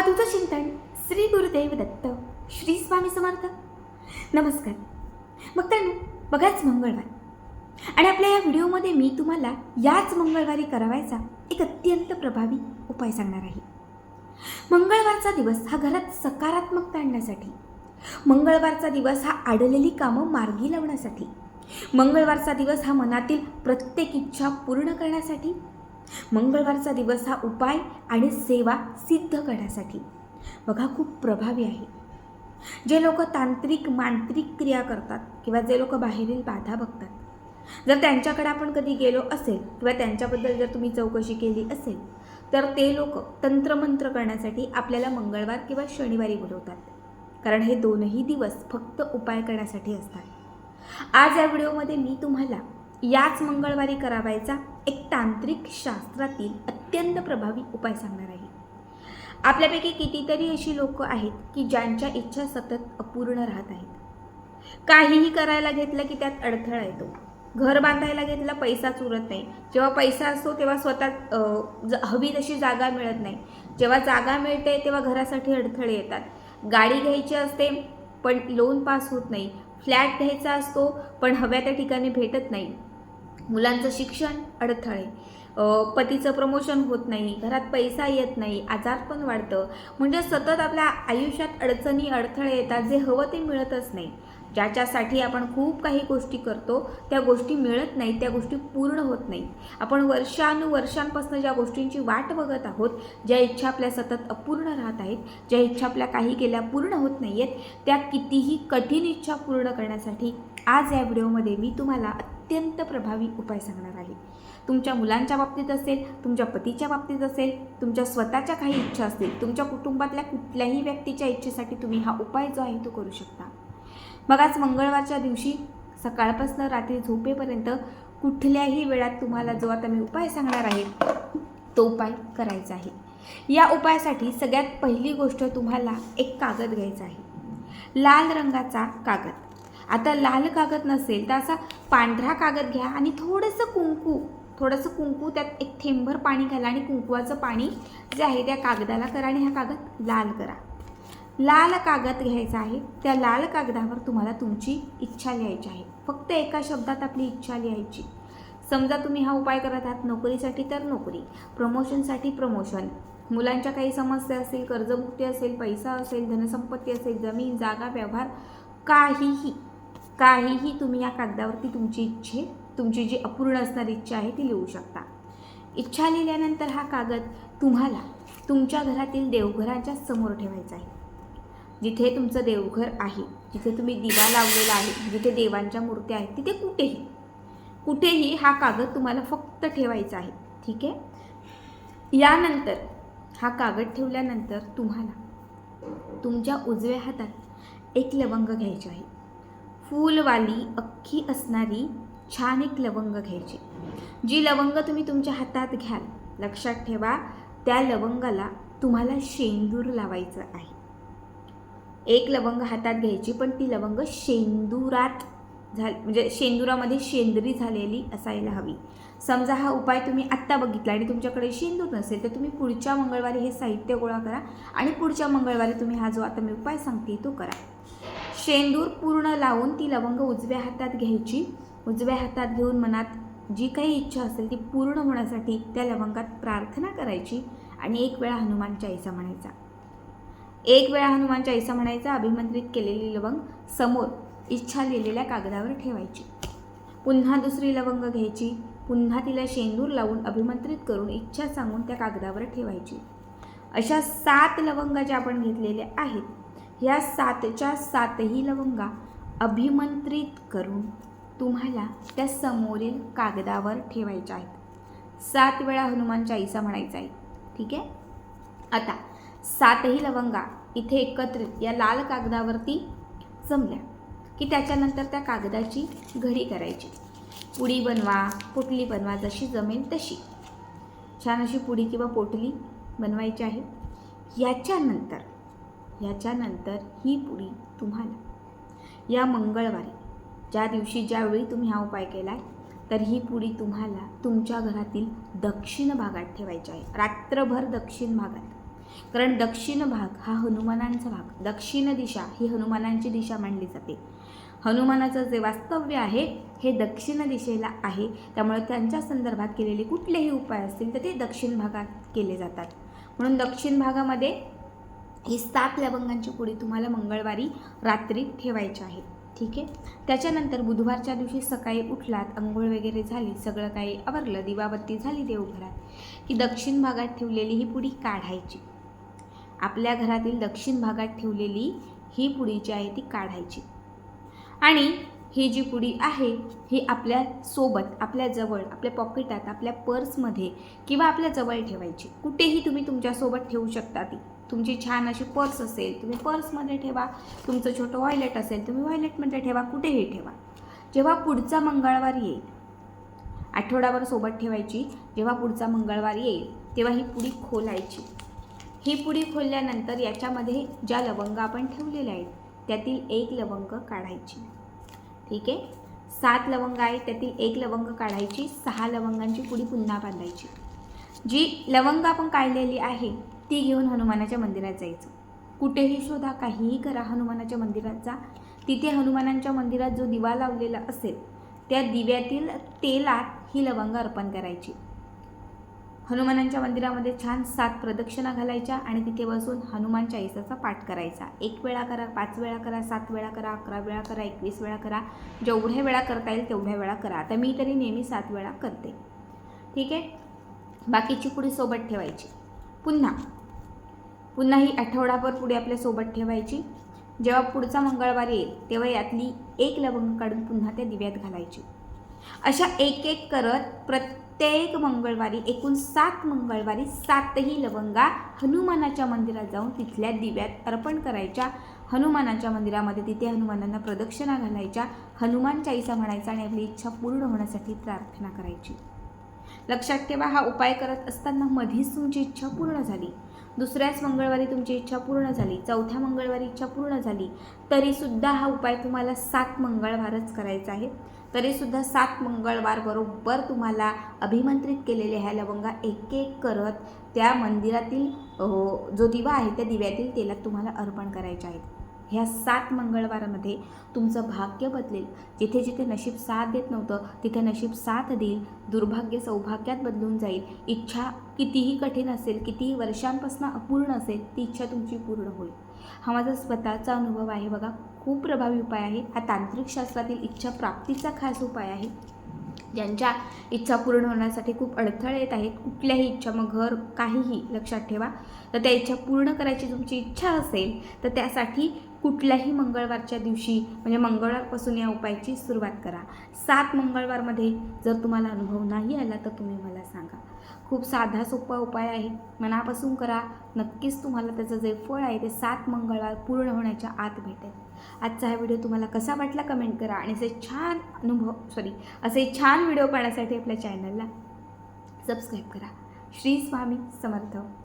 अवधूत चिंतन श्री गुरुदेव दत्त श्री स्वामी समर्थ. नमस्कार. मित्रांनो बघाच मंगळवार. आणि आपल्या या व्हिडिओमध्ये मी तुम्हाला याच मंगळवारी करावायचा एक अत्यंत प्रभावी उपाय सांगणार आहे. मंगळवारचा दिवस हा घरात सकारात्मकता आणण्यासाठी मंगळवारचा दिवस हा आडलेली कामं मार्गी लावण्यासाठी मंगळवारचा दिवस हा मनातील प्रत्येक इच्छा पूर्ण करण्यासाठी मंगळवारचा दिवस हा उपाय आणि सेवा सिद्ध करण्यासाठी. बघा खूप प्रभावी आहे. जे लोक तांत्रिक मांत्रिक क्रिया करतात किंवा जे लोक बाहेरील बाधा बघतात जर त्यांच्याकडे आपण कधी गेलो असेल किंवा त्यांच्याबद्दल जर तुम्ही चौकशी केली असेल तर ते लोक तंत्रमंत्र करण्यासाठी आपल्याला मंगळवार किंवा शनिवारी बोलवतात. कारण हे दोनही दिवस फक्त उपाय करण्यासाठी असतात. आज या व्हिडिओमध्ये मी तुम्हाला याच मंगळवारी करावायचा एक तांत्रिक शास्त्रातील अत्यंत प्रभावी उपाय सांगणार आहे. आपल्यापैकी कितीतरी अशी लोक आहेत की ज्यांच्या इच्छा सतत अपूर्ण राहत आहेत. काहीही करायला घेतलं की त्यात अडथळा येतो. घर बांधायला घेतला पैसाच उरत नाही. जेव्हा पैसा असतो तेव्हा स्वतः ज- हवी तशी जागा मिळत नाही. जेव्हा जागा मिळते तेव्हा घरासाठी अडथळे येतात. गाडी घ्यायची असते पण लोन पास होत नाही. फ्लॅट घ्यायचा असतो पण हव्या त्या ठिकाणी भेटत नाही. मुलांचं शिक्षण अडथळे. पतीचं प्रमोशन होत नाही घरात पैसा येत नाही आजार पण वाढतं. म्हणजे सतत आपल्या आयुष्यात अडचणी अडथळे येतात जे हवं ते मिळतच नाही. ज्याच्यासाठी आपण खूप काही गोष्टी करतो त्या गोष्टी मिळत नाहीत त्या गोष्टी पूर्ण होत नाहीत. आपण वर्षानुवर्षांपासून ज्या गोष्टींची वाट बघत आहोत ज्या इच्छा आपल्या सतत अपूर्ण राहत आहेत ज्या इच्छा आपल्या काही केल्या पूर्ण होत नाही आहेत त्या कितीही कठीण इच्छा पूर्ण करण्यासाठी आज या व्हिडिओमध्ये मी तुम्हाला अत्यंत प्रभावी उपाय सांगणार आहे. तुमच्या मुलांच्या बाबतीत असेल तुमच्या पतीच्या बाबतीत असेल तुमच्या स्वतःच्या काही इच्छा असतील तुमच्या कुटुंबातल्या कुठल्याही व्यक्तीच्या इच्छेसाठी तुम्ही हा उपाय जो आहे तो करू शकता. मग आज मंगळवारच्या दिवशी सकाळपासून रात्री झोपेपर्यंत कुठल्याही वेळात तुम्हाला जो आता मी उपाय सांगणार आहे तो उपाय करायचा आहे. या उपायासाठी सगळ्यात पहिली गोष्ट तुम्हाला एक कागद घ्यायचा आहे. लाल रंगाचा कागद. आता लाल कागद नसेल तर असा पांढरा कागद घ्या आणि थोडंसं कुंकू थोडंसं कुंकू त्यात एक थेंबर पाणी घाला आणि कुंकवाचं पाणी जे आहे त्या कागदाला करा आणि हा कागद लाल करा. लाल कागद घ्यायचा आहे त्या लाल कागदावर तुम्हाला तुमची इच्छा लिहायची आहे. फक्त एका शब्दात आपली इच्छा लिहायची. समजा तुम्ही हा उपाय करत आहात नोकरीसाठी तर नोकरी प्रमोशनसाठी प्रमोशन. मुलांच्या काही समस्या असेल कर्जमुक्ती असेल पैसा असेल धनसंपत्ती असेल जमीन जागा व्यवहार काहीही. काहीही तुम्ही या कागदावरती तुमची इच्छे तुमची जी अपूर्ण असणारी इच्छा आहे ती लिहू शकता. इच्छा लिहिल्यानंतर हा कागद तुम्हाला तुमच्या घरातील देवघराच्या समोर ठेवायचा आहे. जिथे तुमचं देवघर आहे जिथे तुम्ही दिवा लावलेला आहे जिथे देवांच्या मूर्त्या आहेत तिथे कुठेही कुठेही हा कागद तुम्हाला फक्त ठेवायचा आहे. ठीक आहे? यानंतर हा कागद ठेवल्यानंतर तुम्हाला तुमच्या उजव्या हातात एक लवंग घ्यायची आहे. फूलवाली अख्खी असणारी छान एक लवंग घ्यायची. जी लवंग तुम्ही तुमच्या हातात घ्याल लक्षात ठेवा त्या लवंगाला तुम्हाला शेंदूर लावायचं आहे. एक लवंग हातात घ्यायची पण ती लवंग शेंदुरात झाल म्हणजे शेंदुरामध्ये शेंदरी झालेली असायला हवी. समजा हा उपाय तुम्ही आत्ता बघितला आणि तुमच्याकडे शेंदूर नसेल तर तुम्ही पुढच्या मंगळवारी हे साहित्य गोळा करा आणि पुढच्या मंगळवारी तुम्ही हा जो आता मी उपाय सांगते तो करा. शेंदूर पूर्ण लावून ती लवंग उजव्या हातात घ्यायची. उजव्या हातात घेऊन मनात जी काही इच्छा असेल ती पूर्ण होण्यासाठी त्या लवंगात प्रार्थना करायची आणि एक वेळा हनुमान चाळीसा म्हणायचा. एक वेळा हनुमान चाळीसा म्हणायचा अभिमंत्रित केलेली लवंग समोर इच्छा लिहिलेल्या कागदावर ठेवायची. पुन्हा दुसरी लवंग घ्यायची. पुन्हा तिला शेंदूर लावून अभिमंत्रित करून इच्छा सांगून त्या कागदावर ठेवायची. अशा सात लवंगा ज्या आपण घेतलेल्या आहेत ह्या सातच्या सातही लवंगा अभिमंत्रित करून तुम्हाला त्या समोरील कागदावर ठेवायच्या आहेत. सात वेळा हनुमान चाळीसा म्हणायचा आहे. ठीक आहे? आता सातही लवंगा इथे एकत्रित या लाल कागदावरती जमल्या की त्याच्यानंतर त्या कागदाची घडी करायची. पुडी बनवा पोटली बनवा जशी जमेल तशी. छान अशी पुडी किंवा पोटली बनवायची आहे. याच्यानंतर ह्याच्यानंतर ही पुडी तुम्हाला. या मंगळवारी ज्या दिवशी ज्यावेळी तुम्ही हा उपाय केला आहे तर ही पुडी तुम्हाला तुमच्या घरातील दक्षिण भागात ठेवायची आहे. रात्रभर दक्षिण भागात. कारण दक्षिण भाग हा हनुमानांचा भाग. दक्षिण दिशा ही हनुमानांची दिशा मानली जाते. हनुमानाचं जे वास्तव्य आहे हे दक्षिण दिशेला आहे. त्यामुळे त्यांच्या संदर्भात केलेले कुठलेही उपाय असतील तर ते दक्षिण भागात केले जातात. म्हणून दक्षिण भागामध्ये ही सात लवंगांची पुडी तुम्हाला मंगळवारी रात्री ठेवायची आहे. ठीक आहे? त्याच्यानंतर बुधवारच्या दिवशी सकाळी उठलात आंघोळ वगैरे झाली सगळं काही आवरलं दिवाबत्ती झाली देवघरात की दक्षिण भागात ठेवलेली ही पुडी काढायची. आपल्या घरातील दक्षिण भागात ठेवलेली ही पुडी जी आहे ती काढायची. आणि ही जी पुडी आहे ही आपल्यासोबत आपल्या जवळ आपल्या पॉकेटात आपल्या पर्समध्ये किंवा आपल्या जवळ ठेवायची. कुठेही तुम्ही तुमच्यासोबत ठेवू शकता ती. तुमची छान अशी पर्स असेल तुम्ही पर्समध्ये ठेवा. तुमचं छोटं वॉयलेट असेल तुम्ही वॉयलेटमध्ये ठेवा कुठेही ठेवा. जेव्हा पुढचा मंगळवार येईल आठवडाभर सोबत ठेवायची जेव्हा पुढचा मंगळवार येईल तेव्हा ही पुडी खोलायची. ही पुडी खोलल्यानंतर याच्यामध्ये ज्या लवंग आपण ठेवलेल्या आहेत त्यातील एक लवंग काढायची. ठीक आहे? सात लवंग आहे त्यातील एक लवंग काढायची सहा लवंगांची पुडी पुन्हा बांधायची. जी लवंग आपण काढलेली आहे ती घेऊन हनुमानाच्या मंदिरात जायचं. कुठेही शोधा काहीही करा हनुमानाच्या मंदिरात जा. तिथे हनुमानांच्या मंदिरात जो दिवा लावलेला असेल त्या दिव्यातील तेलात ही लवंग अर्पण करायची. हनुमानांच्या मंदिरामध्ये छान सात प्रदक्षिणा घालायच्या आणि तिथे बसून हनुमान चाळीसाचा पाठ करायचा. एक वेळा करा पाच वेळा करा सात वेळा करा अकरा वेळा करा एकवीस वेळा करा. जेवढ्या वेळा करता येईल तेवढ्या वेळा करा. आता मी तरी नेहमी सात वेळा करते. ठीक आहे? बाकीची पुढे सोबत ठेवायची. पुन्हा पुन्हा ही आठवडाभर पुढे आपल्यासोबत ठेवायची. जेव्हा पुढचा मंगळवार येईल तेव्हा यातली एक लवंग काढून पुन्हा त्या दिव्यात घालायची. अशा एक एक करत प्रत्येक मंगळवारी एकूण सात मंगळवारी सातही लवंगा हनुमानाच्या मंदिरात जाऊन तिथल्या दिव्यात अर्पण करायच्या. हनुमानाच्या मंदिरामध्ये तिथे हनुमानांना प्रदक्षिणा घालायच्या. हनुमान चाईसा म्हणायचा आणि आपली इच्छा पूर्ण होण्यासाठी प्रार्थना करायची. लक्षात ठेवा हा उपाय करत असताना मधीच तुमची इच्छा पूर्ण झाली. दुसऱ्याच मंगळवारी तुमची इच्छा पूर्ण झाली चौथ्या मंगळवारी इच्छा पूर्ण झाली तरीसुद्धा हा उपाय तुम्हाला सात मंगळवारच करायचा आहे. तरीसुद्धा सात मंगळवार बरोबर तुम्हाला अभिमंत्रित केलेल्या ह्या लवंगा एक एक करत त्या मंदिरातील जो दिवा आहे त्या दिव्यातील तेलात तुम्हाला अर्पण करायचे आहेत. ह्या सात मंगळवारामध्ये तुमचं भाग्य बदलेल. जिथे जिथे नशीब साथ देत नव्हतं तिथे नशीब साथ देईल दुर्भाग्य सौभाग्यात बदलून जाईल. इच्छा कितीही कठीण असेल कितीही वर्षांपासून अपूर्ण असेल ती इच्छा तुमची पूर्ण होईल. हा माझा स्वतःचा अनुभव आहे बघा. खूप प्रभावी उपाय आहे. हा तांत्रिक शास्त्रातील इच्छा प्राप्तीचा खास उपाय आहे. ज्यांच्या इच्छा पूर्ण होण्यासाठी खूप अडथळे येत आहेत कुठल्याही इच्छा मग घर काहीही लक्षात ठेवा. तर त्या इच्छा पूर्ण करायची तुमची इच्छा असेल तर त्यासाठी कुठल्याही मंगळवारच्या दिवशी म्हणजे मंगळवारपासून या उपायाची सुरुवात करा. सात मंगळवारमध्ये जर तुम्हाला अनुभव नाही आला तर तुम्ही मला सांगा. खूप साधा सोपा उपाय आहे. मनापासून करा. नक्कीच तुम्हाला त्याचं जे फळ आहे ते सात मंगळवार पूर्ण होण्याच्या आत भेटेल. आजचा हा व्हिडिओ तुम्हाला कसा वाटला कमेंट करा आणि असे छान अनुभव सॉरी असे छान व्हिडिओ पाहण्यासाठी आपल्या चॅनलला सबस्क्राईब करा. श्री स्वामी समर्थ.